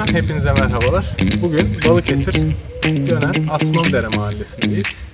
Park'tan hepinize merhabalar. Bugün Balıkesir Gönen Asmalıdere mahallesindeyiz.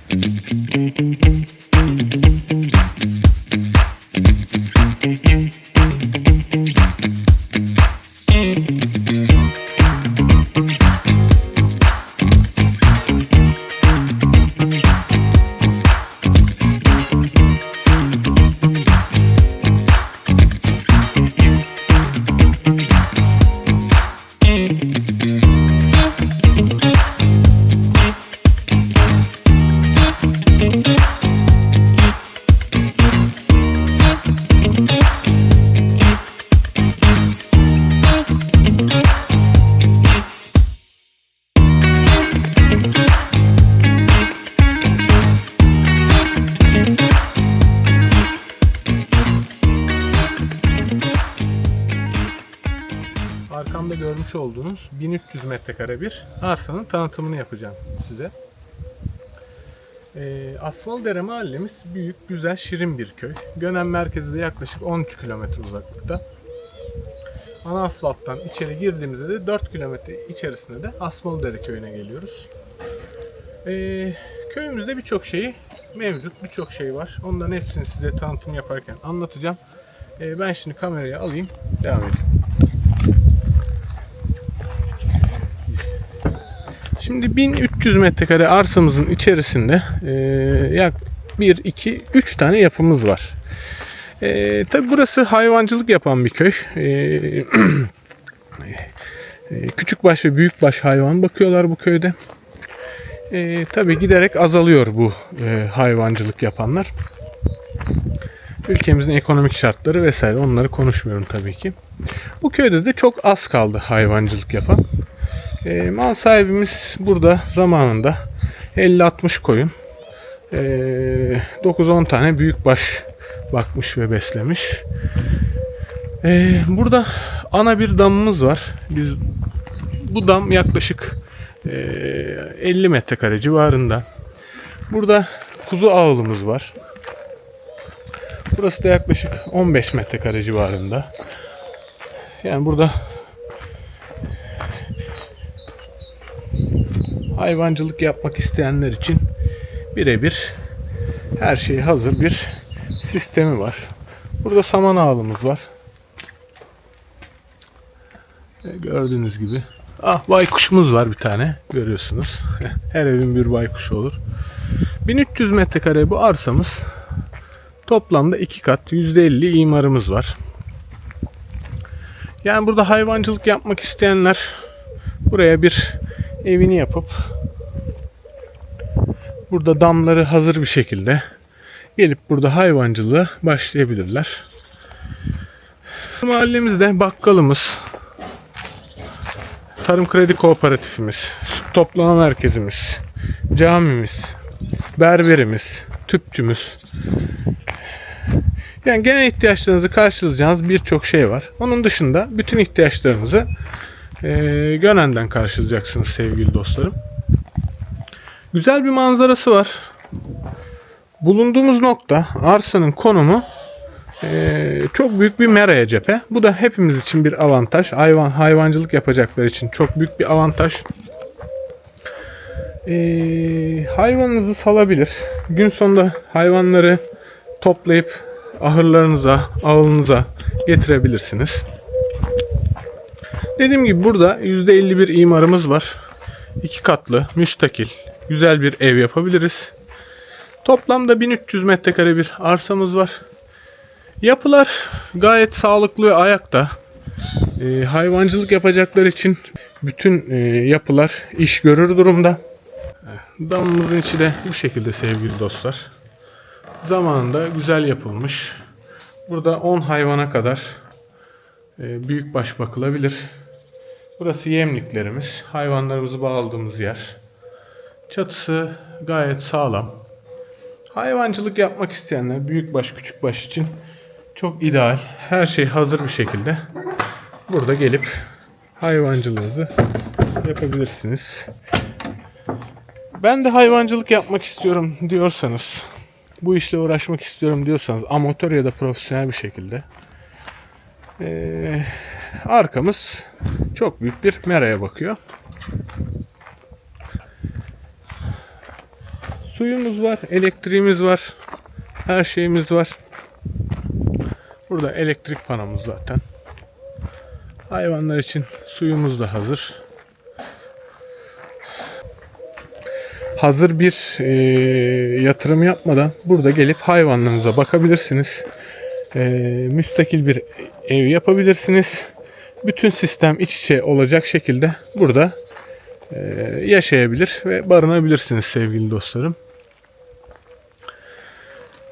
Görmüş olduğunuz 1300 metrekare bir arsanın tanıtımını yapacağım size. Ee, Asmalıdere mahallemiz büyük, güzel, şirin bir köy. Gönen merkezi de yaklaşık 13 kilometre uzaklıkta. Ana asfalttan içeri girdiğimizde de 4 kilometre içerisinde de Asmalıdere köyüne geliyoruz. Ee, köyümüzde birçok şeyi mevcut, birçok şey var. Onların hepsini size tanıtım yaparken anlatacağım. Ee, ben şimdi kamerayı alayım, devam edeyim. Şimdi 1300 metrekare arsamızın içerisinde e, yak 1, 2, 3 tane yapımız var. E, Tabi burası hayvancılık yapan bir köy. E, e, küçükbaş ve büyükbaş hayvan bakıyorlar bu köyde. E, Tabi giderek azalıyor bu e, hayvancılık yapanlar. Ülkemizin ekonomik şartları vesaire onları konuşmuyorum tabii ki. Bu köyde de çok az kaldı hayvancılık yapan. E, mal sahibimiz burada zamanında 50-60 koyun, e, 9-10 tane büyükbaş bakmış ve beslemiş. E, burada ana bir damımız var. Biz bu dam yaklaşık e, 50 metrekare civarında. Burada kuzu ağılımız var. Burası da yaklaşık 15 metrekare civarında. Yani burada hayvancılık yapmak isteyenler için birebir her şey hazır bir sistemi var. Burada saman ağlımız var. E, Gördüğünüz gibi. Ah baykuşumuz var bir tane. Görüyorsunuz. Her evin bir baykuşu olur. 1300 metrekare bu arsamız. Toplamda 2 kat %50 imarımız var. Yani burada hayvancılık yapmak isteyenler buraya bir evini yapıp burada damları hazır bir şekilde gelip burada hayvancılığa başlayabilirler. Mahallemizde bakkalımız, tarım kredi kooperatifimiz, süt toplama merkezimiz, camimiz, berberimiz, tüpçümüz. Yani genel ihtiyaçlarınızı karşılayacağınız birçok şey var. Onun dışında bütün ihtiyaçlarınızı e, Gönen'den karşılayacaksınız sevgili dostlarım. Güzel bir manzarası var. Bulunduğumuz nokta arsanın konumu e, çok büyük bir meraya cephe. Bu da hepimiz için bir avantaj. Hayvan hayvancılık yapacaklar için çok büyük bir avantaj. E, hayvanınızı salabilir. Gün sonunda hayvanları toplayıp ahırlarınıza, ağılınıza getirebilirsiniz. Dediğim gibi burada %50 bir imarımız var. İki katlı, müstakil, güzel bir ev yapabiliriz. Toplamda 1300 metrekare bir arsamız var. Yapılar gayet sağlıklı ve ayakta. Ee, hayvancılık yapacaklar için bütün e, yapılar iş görür durumda. Damımızın içi de bu şekilde sevgili dostlar. Zamanında güzel yapılmış. Burada 10 hayvana kadar e, büyükbaş bakılabilir. Burası yemliklerimiz. Hayvanlarımızı bağladığımız yer. Çatısı gayet sağlam. Hayvancılık yapmak isteyenler büyükbaş küçükbaş için çok ideal. Her şey hazır bir şekilde burada gelip hayvancılığınızı yapabilirsiniz. Ben de hayvancılık yapmak istiyorum diyorsanız, bu işle uğraşmak istiyorum diyorsanız amatör ya da profesyonel bir şekilde ee, arkamız çok büyük bir meraya bakıyor. Suyumuz var, elektriğimiz var, her şeyimiz var. Burada elektrik panomuz zaten. Hayvanlar için suyumuz da hazır. Hazır bir e, yatırım yapmadan burada gelip hayvanlarınıza bakabilirsiniz. E, müstakil bir ev yapabilirsiniz. Bütün sistem iç içe olacak şekilde burada e, yaşayabilir ve barınabilirsiniz sevgili dostlarım.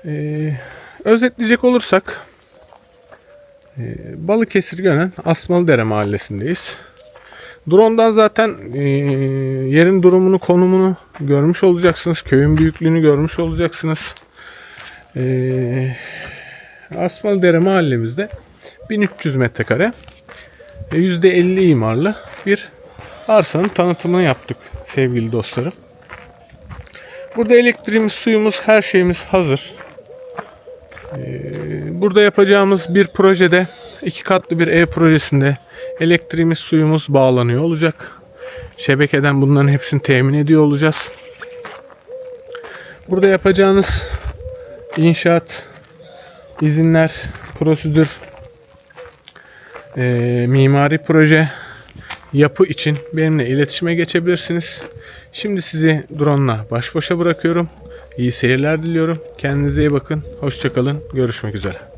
E, özetleyecek olursak e, Balıkesir Gönen Asmalıdere mahallesindeyiz. Drone'dan zaten e, yerin durumunu, konumunu görmüş olacaksınız. Köyün büyüklüğünü görmüş olacaksınız. E, Asmalıdere mahallemizde 1300 metrekare %50 imarlı bir arsanın tanıtımını yaptık sevgili dostlarım. Burada elektriğimiz, suyumuz, her şeyimiz hazır. Ee, Burada yapacağımız bir projede iki katlı bir ev projesinde elektriğimiz, suyumuz bağlanıyor olacak. Şebekeden bunların hepsini temin ediyor olacağız. Burada yapacağınız inşaat, izinler, prosedür, e, mimari proje yapı için benimle iletişime geçebilirsiniz. Şimdi sizi drone'la baş başa bırakıyorum. İyi seyirler diliyorum. Kendinize iyi bakın. Hoşçakalın. Görüşmek üzere.